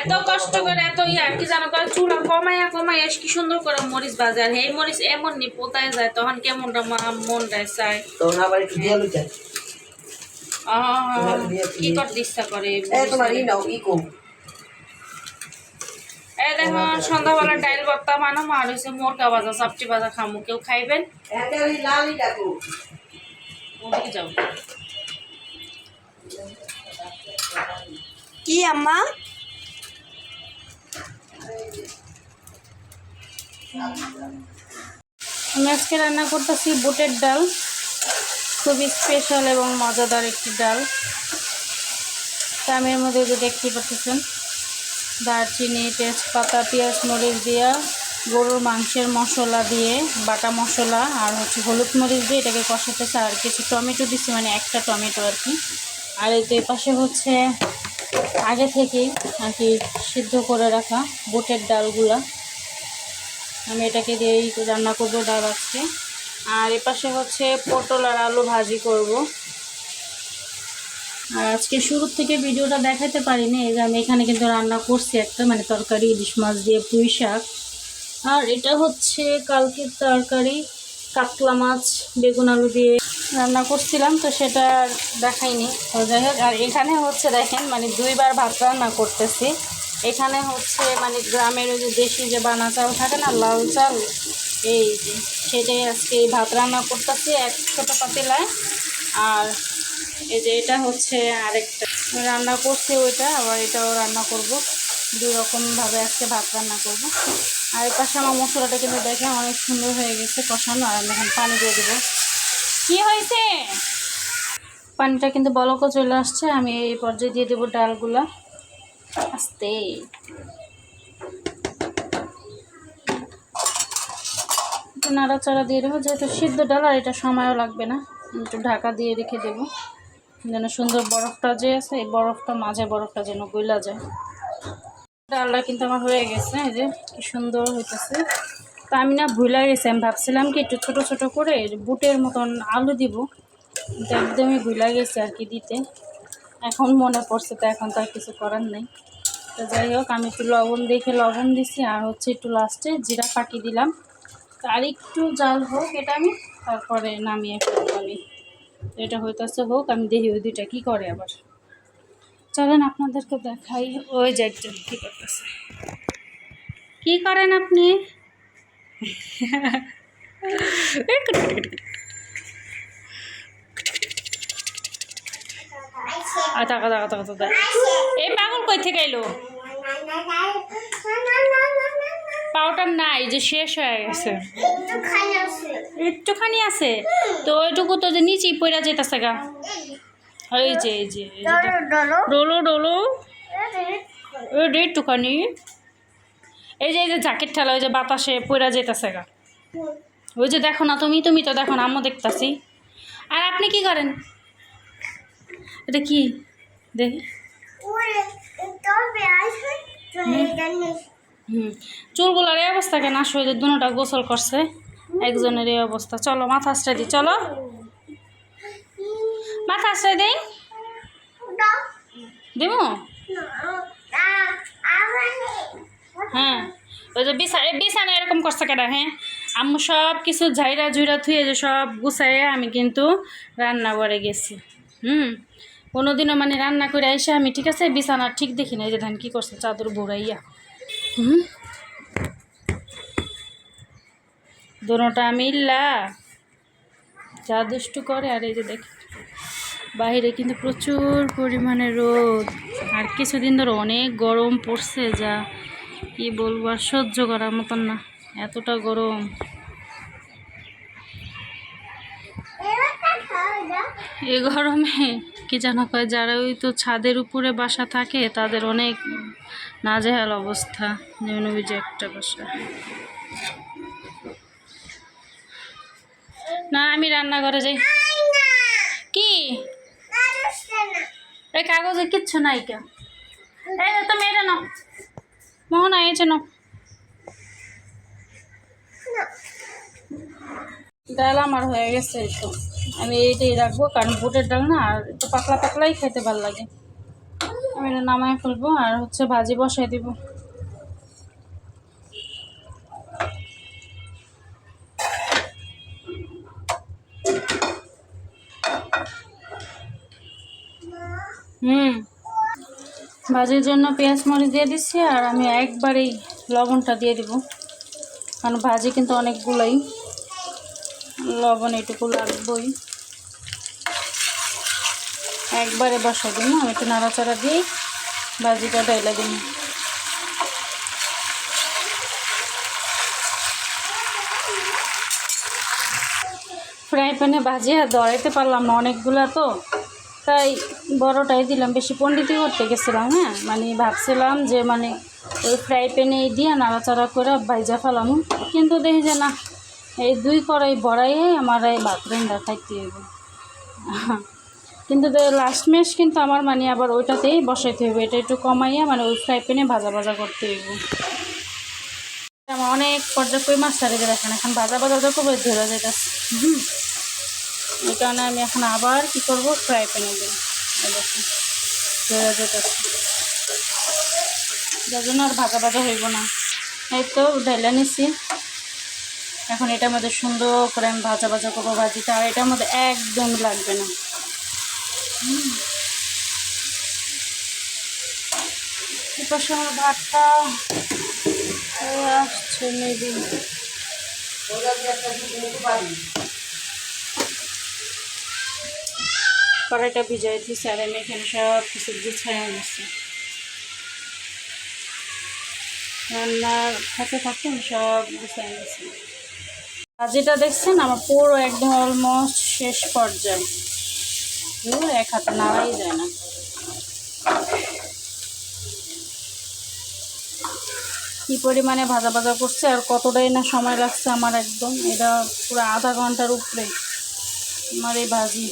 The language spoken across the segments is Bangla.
এত কষ্ট করে এত ইয়া কি জানো করে চুলা কমাইয়া কমাইয়া কি সুন্দর করে মরিচ বাজে আর এই মরিচ এমন নি পোতায় যায় তখন কেমনটা মা মনটায় চায়। তখন আবার একটু দিয়ে কি করতে ইচ্ছা করে এ তোমার ই নাও ই কম? এই দেখো সন্ধ্যাবেলা ডাইল ভর্তা বানাবো আর হচ্ছে মোরকা ভাজা চাপটি ভাজা খামু। কেউ খাইবেন? কি আম্মা? আমি আজকে রান্না করতেছি বুটের ডাল। খুবই স্পেশাল এবং মজাদার একটি ডাল। তা আমি এর মধ্যে যে দেখতে পাচ্ছেন, দারচিনি, তেজপাতা, পেঁয়াজ, মরিচ দিয়া গরুর মাংসের মশলা দিয়ে বাটা মশলা আর হচ্ছে হলুদ মরিচ দিয়ে এটাকে কষাতেছে আর কিছু টমেটো দিচ্ছি মানে একটা টমেটো আর কি। আর এই তো পাশে হচ্ছে আগে থেকেই আর কি সিদ্ধ করে রাখা বুটের ডালগুলা। আমি এটাকে দিয়েই রান্না করব ডাল আজকে। আর এপাশে হচ্ছে পটল আর আলু ভাজি করব। আর আজকে শুরু থেকে ভিডিওটা দেখাতে পারিনি, এই যে আমি এখানে কিন্তু রান্না করছি একটা মানে তরকারি, ইলিশ মাছ দিয়ে পুঁই শাক। আর এটা হচ্ছে কালকের তরকারি, কাতলা মাছ, বেগুন আলু দিয়ে রান্না করছিলাম, তো সেটা দেখাইনি। তো যাই হোক, আর এখানে হচ্ছে দেখেন মানে দুইবার ভাত রান্না করতেছি। এখানে হচ্ছে মানে গ্রামের ওই যে দেশি যে বানা চাল থাকে না লাল চাল, এই যে সেটাই আজকে এই ভাত রান্না করতেছি, এক ছোটো পাতিলায়। আর এই যে এটা হচ্ছে আরেকটা। রান্না করছি ওইটা, আবার এটাও রান্না করব। দুই রকমভাবে আজকে ভাত রান্না করব। আর এর পাশে আমার মশলাটা কিন্তু দেখে অনেক সুন্দর হয়ে গেছে কষানো, আর আমি এখন পানি দিয়ে দেবো। কী হয়েছে? পানিটা কিন্তু বলকও চলে আসছে, আমি এই পর্যায়ে দিয়ে দেবো ডালগুলা। আস্তে। একটু নাড়াচাড়া দিয়ে দেবো, যেহেতু সিদ্ধ ডাল আর এটা সময়ও লাগবে না একটু ঢাকা দিয়ে রেখে দেবো। যেন সুন্দর বরফটা যে আছে, এই বরফটা মাঝে বরফটা যেন গইলা যায়। ডালটা কিন্তু আমার হয়ে গেছে, এই যে কি সুন্দর হইতেছে। তা আমি না ভুলে গেছি, আমি ভাবছিলাম কি একটু ছোট ছোট করে বুটের মতন আলু দিব, কিন্তু একদমই ভুলে গেছি আর কি দিতে। এখন মনে পড়ছে তো এখন তো আর কিছু করার নেই। তো যাই হোক, আমি একটু লবণ দেখে লবণ দিছি আর হচ্ছে একটু লাস্টে জিরা ফাঁকি দিলাম। আর একটু জাল হোক এটা আমি, তারপরে নামিয়ে ফেলব আমি। এটা হইতেছে হোক, আমি দেখি ওই দুইটা কী করে আবার। চলেন আপনাদেরকে দেখাই, ওই যে কী করতেছে। কী করেন আপনি? আতা আতা আতা আতা এই পাগল কই থেকে এলো? পাউডার নাই, যে শেষ হয়ে গেছে। একটুখানি আছে। তো ওইটুকু তো যে নিচেই পড়া যেতেছে গা। এই যে এই যে ডোলো ডোলো। ওই একটুখানি। এই যে এই যে জ্যাকেট ঠেলা, ওই যে বাতাসে পড়া যেতেছে গা। ওই যে দেখো না তুমি তুমি তো দেখো না আম্মু দেখতাছি। আর আপনি কি করেন? এটা কি? দেখি। হুম। চুলগুলার এই অবস্থা কেন? আসো যে দুটা গোসল করছে। একজনের এই অবস্থা। চলো মাথা আশ্রয় দিই চলো। মাথা আশ্রয় দেই? দেবো হ্যাঁ। ওই যে বিছা বিছানা এরকম করছে কেটা হ্যাঁ? আম্মু সব কিছু ঝাইরা ঝুইরা থুয়ে যে সব গুছাইয়ে আমি কিন্তু রান্না করে গেছি। হুম। কোনোদিনও মানে রান্না করে এসে আমি, ঠিক আছে, বিছানা ঠিক দেখি না এই যে ধান কী করছে, চাদর বুড়াইয়া। হুম? দোনোটা মিল্লা। যা দুষ্টু করে, আর এই যে দেখি। বাইরে কিন্তু প্রচুর পরিমাণে রোদ। আর কিছুদিন ধরে অনেক গরম পড়ছে, যা কি বলব, আর সহ্য করার মতন না, এতটা গরম। এই গরমে কি যেন কয়, যারা ওই তো ছাদের উপরে বাসা থাকে, তাদের অনেক নাজেহাল অবস্থা। যেমন ওই যে একটা বাসা। না, আমি রান্নাঘরে যাই। কি? এই কাগজে কিচ্ছু নাই কে? তুমি এটা নাও। মোহনা এসে নাও। ডাল আমার হয়ে গেছে তো। আমি এইটাই রাখব, কারণ বুটের ডাল না আর একটু পাতলা পাতলাই খেতে ভালো লাগে। আমি এটা নামায় ফেলব আর হচ্ছে ভাজি বসাই দিব। হুম। ভাজির জন্য পেঁয়াজ মরিচ দিয়ে দিচ্ছি আর আমি একবারেই লবণটা দিয়ে দিব। কারণ ভাজি কিন্তু অনেকগুলোই। লবণ এটুকু লাগবেই। একবারে বসাই দিন আমি একটু নাড়াচাড়া দিয়ে ভাজিটা ডাইলা দিন ফ্রাই প্যানে ভাজি আর দড়াইতে পারলাম না অনেকগুলা তো। তাই বড়টাই দিলাম, বেশি পণ্ডিতই করতে গেছিলাম হ্যাঁ? মানে ভাবছিলাম যে মানে ওই ফ্রাই প্যানে দিয়ে নাড়াচাড়া করে ভাইজা ফেলাম। কিন্তু দেখি যে না এই দুই কড়াই বড়াই আমার এই বাথরুমটা খাইতে হইব। কিন্তু লাস্ট মেশ কিন্তু আমার মানে আবার ওইটাতেই বসাইতে হবে এটা একটু কমাইয়া মানে ওই ফ্রাই প্যানে ভাজা ভাজা করতে হইব। আমার অনেক পর্যায়ে কই মাছ ছাড়িয়ে দেখেন এখন ভাজা ভাজা তো খুবই ধরে যেতেছে হুম এই কারণে আমি এখন আবার কি করব ফ্রাই প্যানে যেতেছে যার জন্য আর ভাজা ভাজা হইব না। এই তো ঢেলে নিছি। এখন এটার মধ্যে সুন্দর করে আমি ভাজা ভাজা করব ভাজিটা আর এটার মধ্যে একদম লাগবে না। ভাতটা আসছে মেবি কড়াইটা ভিজাই দিয়েছি, আর আমি এখানে সব কিছু গুছাই নিচ্ছি রান্নার থাকতে থাকতে আমি সব গুছাই নিচ্ছি ভাজিটা দেখছেন, আমার পুরো একদম অলমোস্ট শেষ পর্যায়ে। এক হাতে নাড়াই যায় না। কি পরিমাণে ভাজা ভাজা করছে আর কতটাই না সময় লাগছে আমার একদম। এটা পুরো আধা ঘণ্টার উপরে আমার এই ভাজি।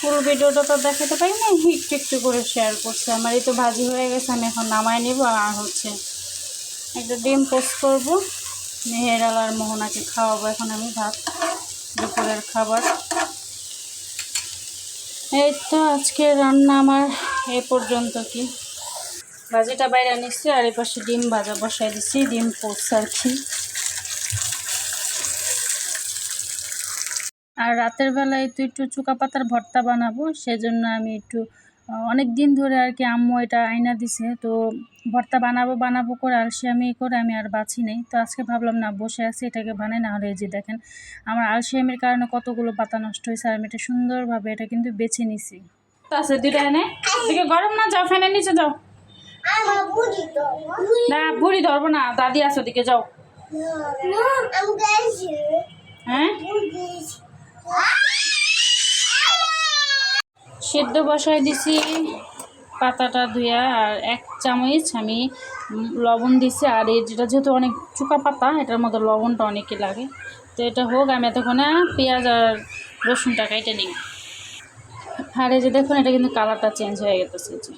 পুরো ভিডিওটা তো দেখাতে পারি না একটু একটু করে শেয়ার করছে। আমার এই তো ভাজি হয়ে গেছে, আমি এখন নামায় নিব আর হচ্ছে একটা ডিম পোস্ট করব। মেহেরাল আর মোহনাকে খাওয়াবো এখন আমি ভাত, দুপুরের খাবার। এই তো আজকে রান্না আমার এই পর্যন্ত কি। ভাজিটা বাইরে নিচ্ছি আর এই পাশে ডিম ভাজা বসাই দিচ্ছি ডিম পোস্ট আর কি। আর রাতের বেলায় তো একটু চুকা পাতার ভর্তা বানাবো, সেজন্য আমি একটু অনেক দিন ধরে আর কি আম্মু এটা আয়না দিছে তো ভর্তা বানাবো বানাবো করে আলসিয়ামি করে আমি আর বাঁচি নেই। তো আজকে ভাবলাম না বসে আছি এটাকে বানাই না হলে এই যে দেখেন আমার আলসিয়ামির কারণে কতগুলো পাতা নষ্ট হয়েছে আর আমি এটা সুন্দরভাবে এটা কিন্তু বেছে নিছি। আছে দুইটা এনে দিকে গরম না? যাও ফ্যানের নিচে যাও। তো। না বুড়ি ধরবো না দাদি আছে ওদিকে যাও। হ্যাঁ? সেদ্ধ বসাই দিছি, পাতাটা ধুয়া আর এক চামচ আমি লবণ দিছি। আর এই যেটা যেহেতু অনেক চুকা পাতা, এটার মধ্যে লবণটা অনেকই লাগে। তো এটা হোক, আমি এতক্ষণে পেঁয়াজ আর রসুনটা কেটে নিই। আর এই যে দেখুন, এটা কিন্তু কালারটা চেঞ্জ হয়ে গেছে যে।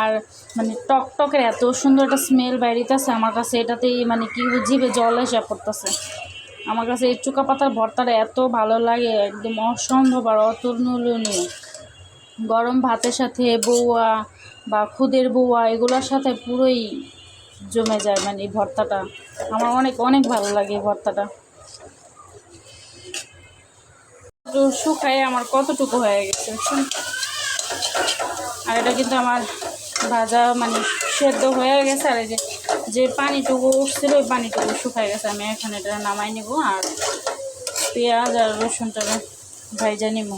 আর মানে টক টকের এত সুন্দর একটা স্মেল বাইরিতেছে আমার কাছে এটাতেই মানে কি জিভে জল এসে পড়তেছে। আমার কাছে এই চুকা পাতার ভর্তাটা এত ভালো লাগে, একদম অসম্ভব আর অতুলনীয়। গরম ভাতের সাথে বৌয়া বা খুদের বউয়া এগুলোর সাথে পুরোই জমে যায় মানে এই ভর্তাটা। আমার অনেক অনেক ভালো লাগে এই ভর্তাটা। শুকায় আমার কতটুকু হয়ে গেছে আর এটা কিন্তু আমার ভাজা মানে সেদ্ধ হয়ে গেছে, আর এই যে যে পানিটুকু উঠছিল, ওই পানিটুকু শুকায় গেছে। আমি এখন এটা নামাই নিব আর পেঁয়াজ আর রসুনটা ভাইজা নিব।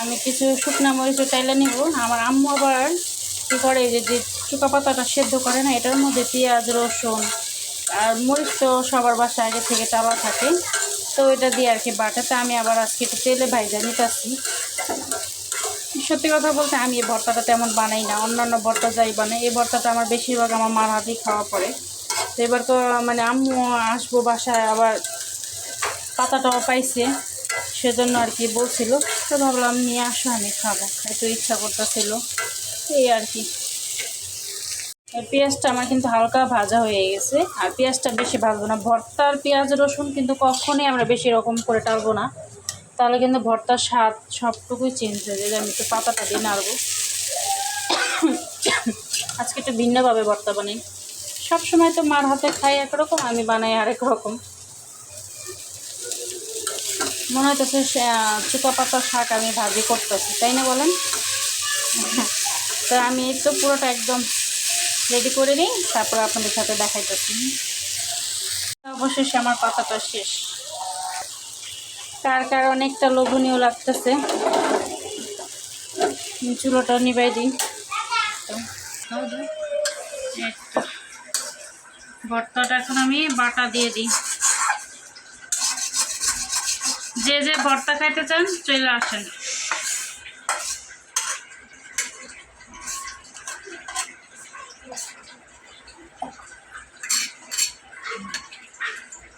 আমি কিছু শুকনা মরিচও চাইলে নিব। আমার আম্মু আবার কী করে যে যে চুকা পাতাটা সেদ্ধ করে না, এটার মধ্যে পেঁয়াজ, রসুন আর মরিচ তো সবার বাসায় আগে থেকে টালা থাকে। তো এটা দিয়ে আর কি বাটাতে আমি আবার আজকে একটু তেলে ভাইজা নিতেছি। সত্যি কথা বলতে আমি এই ভর্তাটা তেমন বানাই না, অন্যান্য ভর্তা যাই বানাই, এই ভর্তাটা আমার বেশিরভাগ আমার মার হাতেই খাওয়া পড়ে। তো এবার তো মানে আম্মু আসব বাসায় আবার পাতাটাও পাইছে, সেজন্য আর কি বলছিল। তো ভাবলাম নিয়ে আসো, আমি খাব। একটু ইচ্ছা করতেছিল, এই আর কি। পেঁয়াজটা আমার কিন্তু হালকা ভাজা হয়ে গেছে। আর পেঁয়াজটা বেশি ভাজবো না। ভর্তার পেঁয়াজ, রসুন কিন্তু কখনোই আমরা বেশি রকম করে টালবো না। তাহলে কিন্তু ভর্তার স্বাদ সবটুকুই চেঞ্জ হয়ে যায় আমি একটু পাতাটা দিয়ে নাড়বো। আজকে একটু ভিন্নভাবে ভর্তা বানাই। সবসময় তো মার হাতে খাই একরকম, আমি বানাই আরেক রকম। মনে হইতেছে চুকা পাতার শাক আমি ভাজি করতেছি, তাই না বলেন? তো আমি তো পুরোটা একদম রেডি করে নিই, তারপর আপনাদের সাথে দেখাইতেছি। অবশেষে আমার পাতাটা শেষ। কার কার অনেকটা লোভনীয় লাগতেছে চুলোটা নিবাই দিই। ভর্তাটা এখন আমি বাটা দিয়ে দিই। যে যে ভর্তা খাইতে চান, চলে আসেন।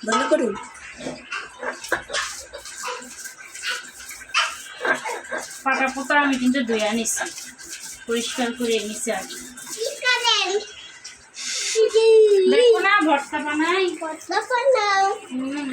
বন্ধ করুন পাটা পোতা আমি কিন্তু ধুয়ে নিচ্ছি পরিষ্কার করে নিচ্ছি আর কি। দেখো না ভর্তা বানাই ভর্তা? হুম,